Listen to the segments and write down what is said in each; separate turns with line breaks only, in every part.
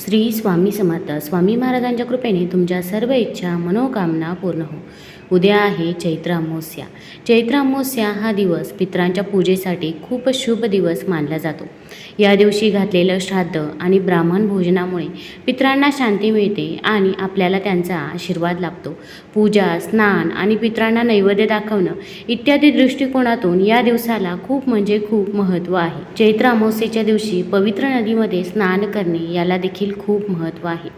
श्री स्वामी समर्थ. स्वामी महाराजांच्या कृपेने तुमच्या सर्व इच्छा मनोकामना पूर्ण हो. उद्या आहे चैत्र अमावस्या. चैत्र अमावस्या हा दिवस पितरांच्या पूजेसाठी खूप शुभ दिवस मानला जातो. या दिवशी घातलेलं श्राद्ध आणि ब्राह्मण भोजनामुळे पितरांना शांती मिळते आणि आपल्याला त्यांचा आशीर्वाद लाभतो. पूजा स्नान आणि पितरांना नैवेद्य दाखवणं इत्यादी दृष्टिकोनातून या दिवसाला खूप म्हणजे खूप महत्त्व आहे. चैत्र अमावस्येच्या दिवशी पवित्र नदीमध्ये स्नान करणे याला देखील खूप महत्त्व आहे.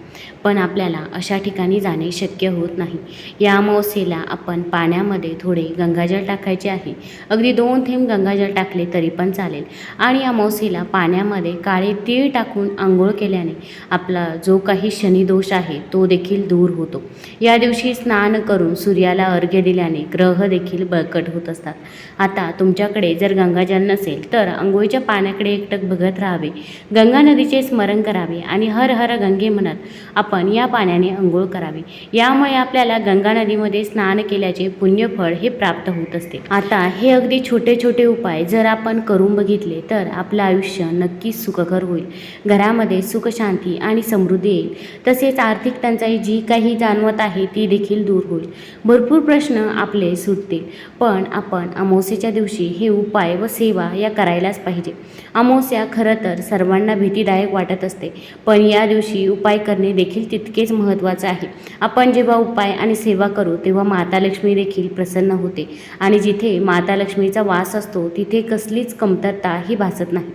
पण आपल्याला अशा ठिकाणी जाणे शक्य होत नाही. या अमावस्येला आपण पाण्यामध्ये थोडे गंगाजल टाकायचे आहे. अगदी दोन थेंब गंगाजल टाकले तरी पण चालेल. आणि अमावस्येला पाण्यामध्ये काळे तीळ टाकून आंघोळ केल्याने आपला जो काही शनिदोष आहे तो देखील दूर होतो. या दिवशी स्नान करून सूर्याला अर्घ्य दिल्याने ग्रह देखील बळकट होत असतात. आता तुमच्याकडे जर गंगाजल नसेल तर आंघोळीच्या पाण्याकडे एकटक बघत राहावे. गंगा नदीचे स्मरण करावे आणि हर हर गंगे म्हणत आपण या पाण्याने आंघोळ करावी. यामुळे आपल्याला गंगा नदीमध्ये स्नान केल्याचे पुण्यफळ हे प्राप्त होत असते. आता हे अगदी छोटे छोटे उपाय जर आपण करून बघितले तर आपलं आयुष्य नक्कीच सुखकर होईल. घरामध्ये सुख शांती आणि समृद्धी येईल. तसेच आर्थिक टंचाई जी काही जाणवत आहे ती देखील दूर होईल. भरपूर प्रश्न आपले सुटतील पण आपण अमावस्येच्या दिवशी हे उपाय व सेवा या करायलाच पाहिजे. अमावस्या खरं तर सर्वांना भीतीदायक वाटत असते पण या दिवशी उपाय करणे देखील तितकेच महत्त्वाचं आहे. आपण जेव्हा उपाय आणि सेवा करू तेव्हा माता लक्ष्मी देखील प्रसन्न होते. आणि जिथे माता लक्ष्मीचा वास असतो तिथे कसलीच कमतरता ही भासत नाही.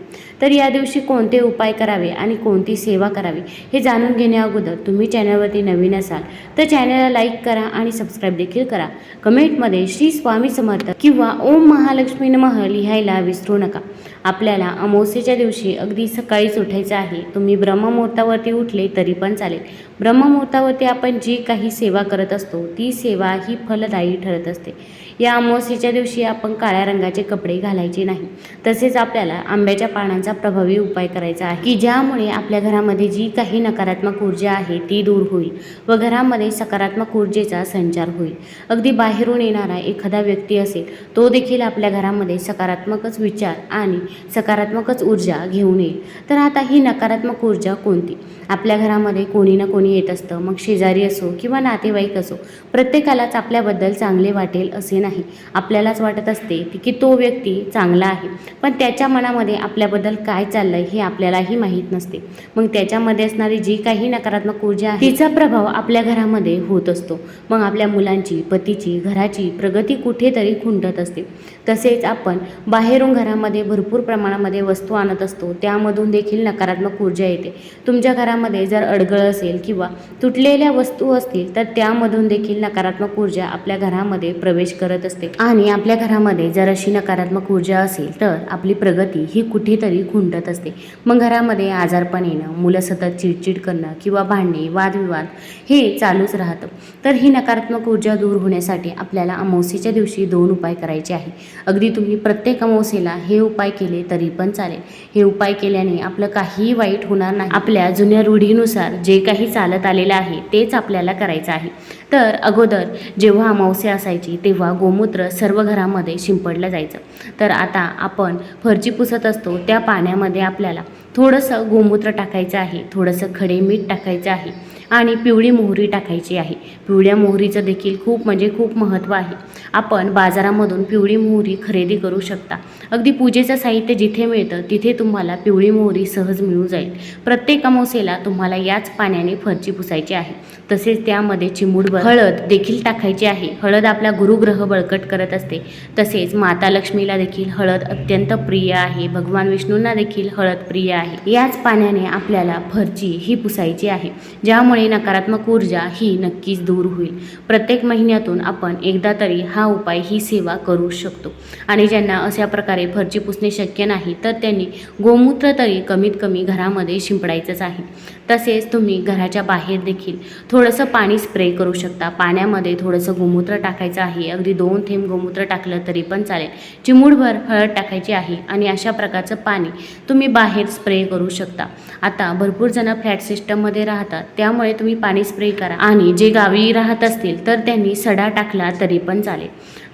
तर या दिवशी कोणते उपाय करावे आणि कोणती सेवा करावी हे जाणून घेण्या अगोदर तुम्ही चॅनलवरती नवीन असाल तर चॅनलला लाईक करा आणि सबस्क्राईब देखील करा. कमेंटमध्ये श्री स्वामी समर्थ किंवा ओम महालक्ष्मी नमः लिहायला विसरू नका. आपल्याला अमावस्येच्या दिवशी अगदी सकाळीच उठायचं आहे. तुम्ही ब्रह्ममुहूर्तावरती उठले तरी पण चालेल. ब्रह्ममुहूर्तावरती आपण जी काही सेवा करत असतो ती सेवा ही फलदायी ठरत असते. या अमावस्येच्या दिवशी आपण काळ्या रंगाचे कपडे घालायचे नाही. तसेच आपल्याला आंब्याच्या पानांचा प्रभावी उपाय करायचा आहे. की ज्यामुळे आपल्या घरामध्ये जी काही नकारात्मक ऊर्जा आहे ती दूर होईल व घरामध्ये सकारात्मक ऊर्जेचा संचार होईल. अगदी बाहेरून येणारा एखादा व्यक्ती असेल तो देखील आपल्या घरामध्ये सकारात्मकच विचार आणि सकारात्मकच ऊर्जा घेऊन येईल. तर आता ही नकारात्मक ऊर्जा कोणती? आपल्या घरामध्ये कोणी ना कोणी येत असतं मग शेजारी असो किंवा नातेवाईक असो प्रत्येकालाच आपल्याबद्दल चांगले वाटेल असे नाही. आपल्यालाच वाटत असते की तो व्यक्ती चांगला आहे. पण त्याच्या मनामध्ये आपल्याबद्दल काय चाललं आहे हे आपल्यालाही माहीत नसते. मग त्याच्यामध्ये असणारी जी काही नकारात्मक ऊर्जा आहे तिचा प्रभाव आपल्या घरामध्ये होत असतो. मग आपल्या मुलांची पतीची घराची प्रगती कुठेतरी खुंटत असते. तसेच आपण बाहेरून घरामध्ये भरपूर प्रमाणामध्ये वस्तू आणत असतो त्यामधून देखील नकारात्मक ऊर्जा येते. तुमच्या घरामध्ये जर अडगळ असेल किंवा किंवा तुटलेल्या वस्तू असतील तर त्यामधून देखील नकारात्मक ऊर्जा आपल्या घरामध्ये प्रवेश करत असते. आणि आपल्या घरामध्ये जर अशी नकारात्मक ऊर्जा असेल तर आपली प्रगती ही कुठेतरी खुंटत असते. मग घरामध्ये आजारपण येणं मुलं सतत चिडचिड करणं किंवा भांडणे वादविवाद हे चालूच राहतं. तर ही नकारात्मक ऊर्जा दूर होण्यासाठी आपल्याला अमावस्येच्या दिवशी दोन उपाय करायचे आहे अगदी तुम्ही प्रत्येक अमावस्येला हे उपाय केले तरी पण चालेल. हे उपाय केल्याने आपलं काहीही वाईट होणार नाही. आपल्या जुन्या रूढीनुसार जे काही चालत आलेलं आहे तेच आपल्याला करायचं आहे. तर अगोदर जेव्हा अमावस्या असायची तेव्हा गोमूत्र सर्व घरामध्ये शिंपडलं जायचं. तर आता आपण फरची पुसत असतो त्या पाण्यामध्ये आपल्याला थोडंसं गोमूत्र टाकायचं आहे थोडंसं खडे मीठ टाकायचं आहे. आणि पिवळी मोहरी टाकायची आहे. पिवळ्या मोहरीचं देखील खूप म्हणजे खूप महत्त्व आहे. आपण बाजारामधून पिवळी मोहरी खरेदी करू शकता. अगदी पूजेचं साहित्य जिथे मिळतं तिथे तुम्हाला पिवळी मोहरी सहज मिळून जाईल. प्रत्येक अमावसेला तुम्हाला याच पाण्याने फरची पुसायची आहे. तसेच त्यामध्ये चिमूटभर हळद देखील टाकायची आहे. हळद आपला गुरुग्रह बळकट करत असते. तसेच माता लक्ष्मीला देखील हळद अत्यंत प्रिय आहे. भगवान विष्णूंना देखील हळद प्रिय आहे. याच पाण्याने आपल्याला फरची ही पुसायची आहे. ज्यामुळे नकारात्मक ऊर्जा ही नक्कीच दूर होईल. प्रत्येक महिन्यातून आपण एकदा तरी हा उपाय ही सेवा करू शकतो. आणि ज्यांना अशा प्रकारे फरची पुसणे शक्य नाही तर त्यांनी गोमूत्र तरी कमीत कमी घरामध्ये शिंपडायचंच आहे. तसेच तुम्ही घराच्या बाहेर देखील थोडंसं पाणी स्प्रे करू शकता. पाण्यामध्ये थोडंसं गोमूत्र टाकायचं आहे. अगदी दोन थेंब गोमूत्र टाकलं तरी पण चालेल. चिमूडभर हळद टाकायची आहे आणि अशा प्रकारचं पाणी तुम्ही बाहेर स्प्रे करू शकता. आता भरपूर जण फ्लॅट सिस्टममध्ये राहतात. त्यामुळे तुम्ही पाणी स्प्रे करा. आणि जे गावी राहत असतील तर त्यांनी सडा टाकला तरी पण चालेल.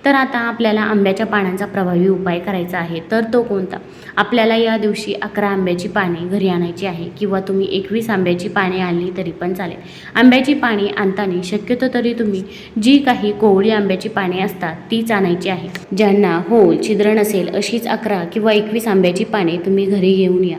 तर आता आपल्याला आंब्याच्या पानांचा प्रभावी उपाय करायचा आहे. तर तो कोणता? आपल्याला या दिवशी अकरा आंब्याची पाने घरी आणायची आहे किंवा तुम्ही एकवीस आंब्याची पाने आणली तरी पण चालेल. आंब्याची पाने आणताना शक्यतो तरी तुम्ही जी काही कोवळी आंब्याची पाने असतात तीच आणायची आहे. ज्यांना होल छिद्र नसेल अशीच अकरा किंवा एकवीस आंब्याची पाने तुम्ही घरी घेऊन या.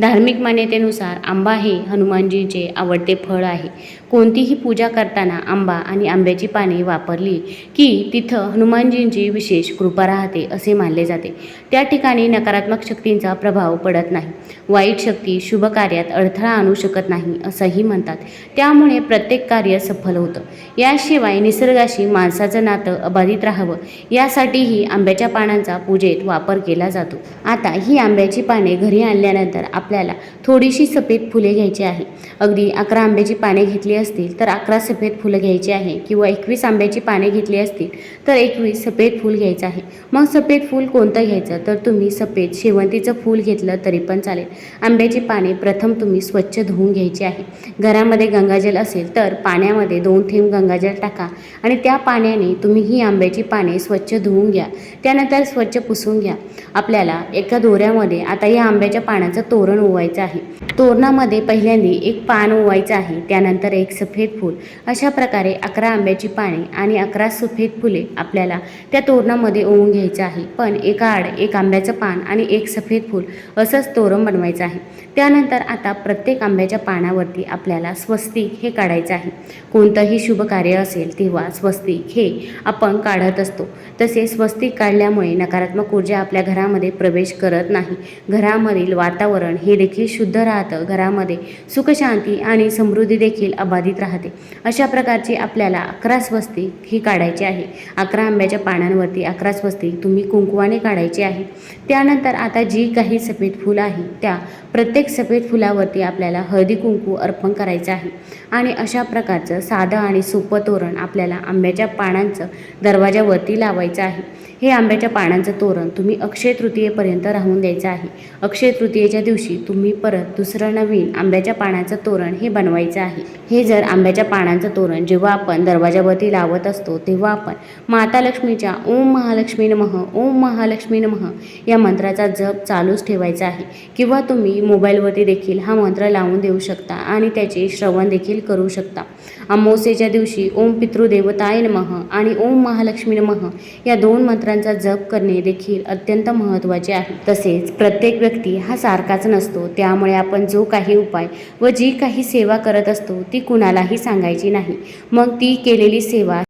धार्मिक मान्यतेनुसार आंबा हे हनुमानजींचे आवडते फळ आहे. कोणतीही पूजा करताना आंबा आणि आंब्याची पाने वापरली की तिथं हनुमान हनुमानजींची विशेष कृपा राहते असे मानले जाते. त्या ठिकाणी नकारात्मक शक्तींचा प्रभाव पडत नाही. वाईट शक्ती शुभ कार्यात अडथळा आणू शकत नाही असंही म्हणतात. त्यामुळे प्रत्येक कार्य सफल होतं. याशिवाय निसर्गाशी माणसाचं नातं अबाधित राहावं यासाठीही आंब्याच्या पानांचा पूजेत वापर केला जातो. आता ही आंब्याची पाने घरी आणल्यानंतर आपल्याला थोडीशी सफेद फुले घ्यायची आहे. अगदी अकरा आंब्याची पाने घेतली असतील तर अकरा सफेद फुलं घ्यायची आहे किंवा एकवीस आंब्याची पाने घेतली असतील तर एकवीस सफेद फूल घ्यायचं आहे. मग सफेद फूल कोणतं घ्यायचं? तर तुम्ही सफेद शेवंतीचं फूल घेतलं तरी पण चालेल. आंब्याची पाने प्रथम तुम्ही स्वच्छ धुवून घ्यायची आहे. घरामध्ये गंगाजल असेल तर पाण्यामध्ये दोन थेंब गंगाजल टाका आणि त्या पाण्याने तुम्ही ही आंब्याची पाने स्वच्छ धुवून घ्या. त्यानंतर स्वच्छ पुसून घ्या. आपल्याला एका दोऱ्यामध्ये आता या आंब्याच्या पानाचं तोरण ओवायचं आहे. तोरणामध्ये पहिल्यांदा एक पान ओवायचं आहे. त्यानंतर एक सफेद फूल. अशा प्रकारे अकरा आंब्याची पाने आणि अकरा सफेद फुले आपल्याला त्या तोरणामध्ये ओवून घ्यायचं आहे. पण एका आड एक आंब्याचं पान आणि एक सफेद फूल असंच तोरण बनवायचं आहे. त्यानंतर आता प्रत्येक आंब्याच्या पानावरती आपल्याला स्वस्तिक हे काढायचं आहे. कोणतंही शुभ कार्य असेल तेव्हा स्वस्तिक हे आपण काढत असतो. तसे स्वस्तिक काढल्यामुळे नकारात्मक ऊर्जा आपल्या घरामध्ये प्रवेश करत नाही. घरामधील वातावरण हे देखील शुद्ध राहतं. घरामध्ये सुखशांती आणि समृद्धी देखील अबाधित राहते. अशा प्रकारची आपल्याला अकरा स्वस्तिक ही काढायची आहे. अकरा आंब्याच्या पानांवरती अकरा स्वस्तिक तुम्ही कुंकवाने काढायचे आहे. त्यानंतर आता जी काही सफेद फुलं आहे त्या प्रत्येक सफेद फुलावरती आपल्याला हळदी कुंकू अर्पण करायचं आहे. आणि अशा प्रकारचं साधं आणि सोपं तोरण आपल्याला आंब्याच्या पानांचं दरवाजावरती लावायचं आहे. हे आंब्याच्या पानांचं तोरण तुम्ही अक्षय तृतीयेपर्यंत राहून द्यायचं आहे. अक्षय तृतीयेच्या दिवशी तुम्ही परत दुसरं नवीन आंब्याच्या पानाचं तोरण हे बनवायचं आहे. हे जर आंब्याच्या पानांचं तोरण जेव्हा आपण दरवाजावरती लावत असतो तेव्हा आपण माता लक्ष्मीच्या ओम महालक्ष्मी नमः ओम महालक्ष्मी नमः या मंत्राचा जप चालूच ठेवायचा आहे. किंवा तुम्ही मोबाईलवरती देखील हा मंत्र लावून देऊ शकता आणि त्याचे श्रवण देखील करू शकता. अमावस्येच्या दिवशी ओम पितृदेवताय नमः आणि ओम महालक्ष्मी नमः या दोन मंत्र मंत्रांचा जप करणे देखील अत्यंत महत्त्वाचे आहे. तसेच प्रत्येक व्यक्ती हा सारखाच नसतो. त्यामुळे आपण जो काही उपाय व जी काही सेवा करत असतो ती कुणालाही सांगायची नाही. मग ती केलेली सेवा